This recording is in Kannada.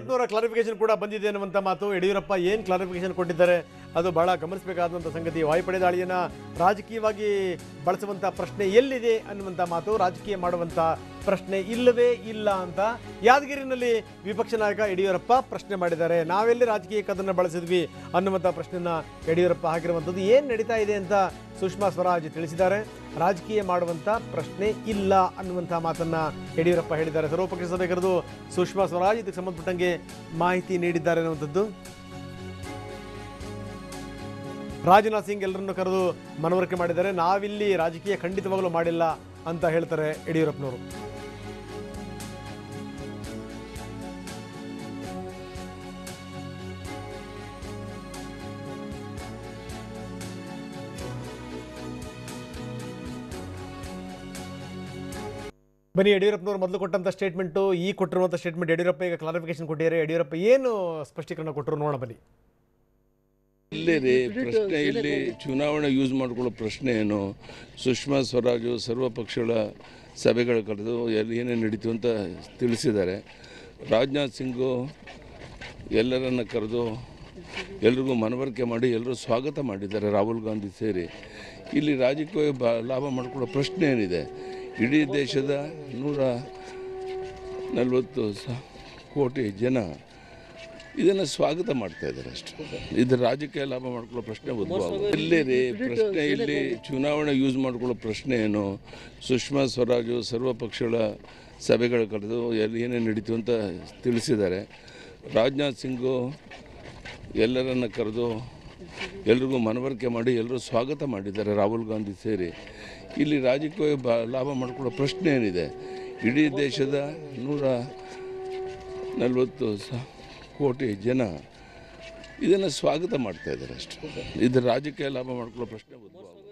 ಯಡಿಯೂರಪ್ಪನವರ ಕ್ಲಾರಿಫಿಕೇಶನ್ ಕೂಡ ಬಂದಿದೆ ಅನ್ನುವಂಥ ಮಾತು. ಯಡಿಯೂರಪ್ಪ ಏನು ಕ್ಲಾರಿಫಿಕೇಶನ್ ಕೊಟ್ಟಿದ್ದಾರೆ? ಅದು ಬಹಳ ಗಮನಿಸಬೇಕಾದಂಥ ಸಂಗತಿ. ವಾಯುಪಡೆ ದಾಳಿಯನ್ನು ರಾಜಕೀಯವಾಗಿ ಬಳಸುವಂಥ ಪ್ರಶ್ನೆ ಎಲ್ಲಿದೆ ಅನ್ನುವಂಥ ಮಾತು, ರಾಜಕೀಯ ಮಾಡುವಂಥ ಪ್ರಶ್ನೆ ಇಲ್ಲವೇ ಇಲ್ಲ ಅಂತ ಯಾದಗಿರಿನಲ್ಲಿ ವಿಪಕ್ಷ ನಾಯಕ ಯಡಿಯೂರಪ್ಪ ಪ್ರಶ್ನೆ ಮಾಡಿದ್ದಾರೆ. ನಾವೆಲ್ಲಿ ರಾಜಕೀಯಕ್ಕೆ ಅದನ್ನು ಬಳಸಿದ್ವಿ ಅನ್ನುವಂಥ ಪ್ರಶ್ನೆನ ಯಡಿಯೂರಪ್ಪ ಹಾಕಿರುವಂಥದ್ದು ಏನು ನಡೀತಾ ಇದೆ ಅಂತ ಸುಷ್ಮಾ ಸ್ವರಾಜ್ ತಿಳಿಸಿದ್ದಾರೆ, ರಾಜಕೀಯ ಮಾಡುವಂಥ ಪ್ರಶ್ನೆ ಇಲ್ಲ ಅನ್ನುವಂಥ ಮಾತನ್ನ ಯಡಿಯೂರಪ್ಪ ಹೇಳಿದ್ದಾರೆ. ಸರ್ವಪಕ್ಷ ಸಭೆ ಕರೆದು ಸುಷ್ಮಾ ಸ್ವರಾಜ್ ಇದಕ್ಕೆ ಸಂಬಂಧಪಟ್ಟಂಗೆ ಮಾಹಿತಿ ನೀಡಿದ್ದಾರೆ ಅನ್ನುವಂಥದ್ದು. ರಾಜನಾಥ್ ಸಿಂಗ್ ಎಲ್ಲರನ್ನು ಕರೆದು ಮನವರಿಕೆ ಮಾಡಿದ್ದಾರೆ. ನಾವಿಲ್ಲಿ ರಾಜಕೀಯ ಖಂಡಿತವಾಗಲೂ ಮಾಡಿಲ್ಲ ಅಂತ ಹೇಳ್ತಾರೆ ಯಡಿಯೂರಪ್ಪನವರು. ಬನ್ನಿ ಯಡಿಯೂರಪ್ಪನವರು ಮೊದಲು ಕೊಟ್ಟಂತ ಸ್ಟೇಟ್ಮೆಂಟು ಈ ಕೊಟ್ಟಿರುವಂಥ ಸ್ಟೇಟ್ಮೆಂಟ್ ಯಡಿಯೂರಪ್ಪ ಈಗ ಕ್ಲಾರಿಫಿಕೇಶನ್ ಕೊಟ್ಟಿದ್ದಾರೆ. ಯಡಿಯೂರಪ್ಪ ಏನು ಸ್ಪಷ್ಟೀಕರಣ ಕೊಟ್ಟರು ನೋಡೋಣ ಬನ್ನಿ. ಇಲ್ಲೇ ರೀ ಪ್ರಶ್ನೆ ಇಲ್ಲಿ ಚುನಾವಣೆ ಯೂಸ್ ಮಾಡ್ಕೊಳ್ಳೋ ಪ್ರಶ್ನೆ ಏನು? ಸುಷ್ಮಾ ಸ್ವರಾಜು ಸರ್ವ ಪಕ್ಷಗಳ ಸಭೆಗಳು ಕರೆದು ಎಲ್ಲಿ ಏನೇನು ನಡೀತು ಅಂತ ತಿಳಿಸಿದ್ದಾರೆ. ರಾಜನಾಥ್ ಸಿಂಗು ಎಲ್ಲರನ್ನ ಕರೆದು ಎಲ್ರಿಗೂ ಮನವರಿಕೆ ಮಾಡಿ ಎಲ್ಲರೂ ಸ್ವಾಗತ ಮಾಡಿದ್ದಾರೆ, ರಾಹುಲ್ ಗಾಂಧಿ ಸೇರಿ. ಇಲ್ಲಿ ರಾಜಕೀಯ ಲಾಭ ಮಾಡಿಕೊಡೋ ಪ್ರಶ್ನೆ ಏನಿದೆ? ಇಡೀ ದೇಶದ ನೂರ ನಲವತ್ತು ಕೋಟಿ ಜನ ಇದನ್ನು ಸ್ವಾಗತ ಮಾಡ್ತಾ ಇದ್ದಾರೆ ಅಷ್ಟೇ. ಇದು ರಾಜಕೀಯ ಲಾಭ ಮಾಡ್ಕೊಳ್ಳೋ ಪ್ರಶ್ನೆ ಉದ್ಭವ. ಇಲ್ಲೇ ರೀ, ಪ್ರಶ್ನೆ ಇಲ್ಲಿ ಚುನಾವಣೆ ಯೂಸ್ ಮಾಡ್ಕೊಳ್ಳೋ ಪ್ರಶ್ನೆ ಏನು? ಸುಷ್ಮಾ ಸ್ವರಾಜು ಸರ್ವ ಪಕ್ಷಗಳ ಸಭೆಗಳು ಕರೆದು ಎಲ್ಲಿ ಏನೇನು ನಡೀತು ಅಂತ ತಿಳಿಸಿದ್ದಾರೆ. ರಾಜನಾಥ್ ಸಿಂಗು ಎಲ್ಲರನ್ನ ಕರೆದು ಎಲ್ರಿಗೂ ಮನವರಿಕೆ ಮಾಡಿ ಎಲ್ಲರೂ ಸ್ವಾಗತ ಮಾಡಿದ್ದಾರೆ ರಾಹುಲ್ ಗಾಂಧಿ ಸೇರಿ. ಇಲ್ಲಿ ರಾಜಕೀಯ ಬ, ಲಾಭ ಮಾಡಿಕೊಡೋ ಪ್ರಶ್ನೆ ಏನಿದೆ? ಇಡೀ ದೇಶದ ನೂರ ನಲವತ್ತು ಸ, ಕೋಟಿ ಜನ ಇದನ್ನು ಸ್ವಾಗತ ಮಾಡ್ತಾ ಇದ್ದಾರೆ ಅಷ್ಟೇ. ಇದು ರಾಜಕೀಯ ಲಾಭ ಮಾಡಿಕೊಳ್ಳೋ ಪ್ರಶ್ನೆ ಉದ್ಭವ.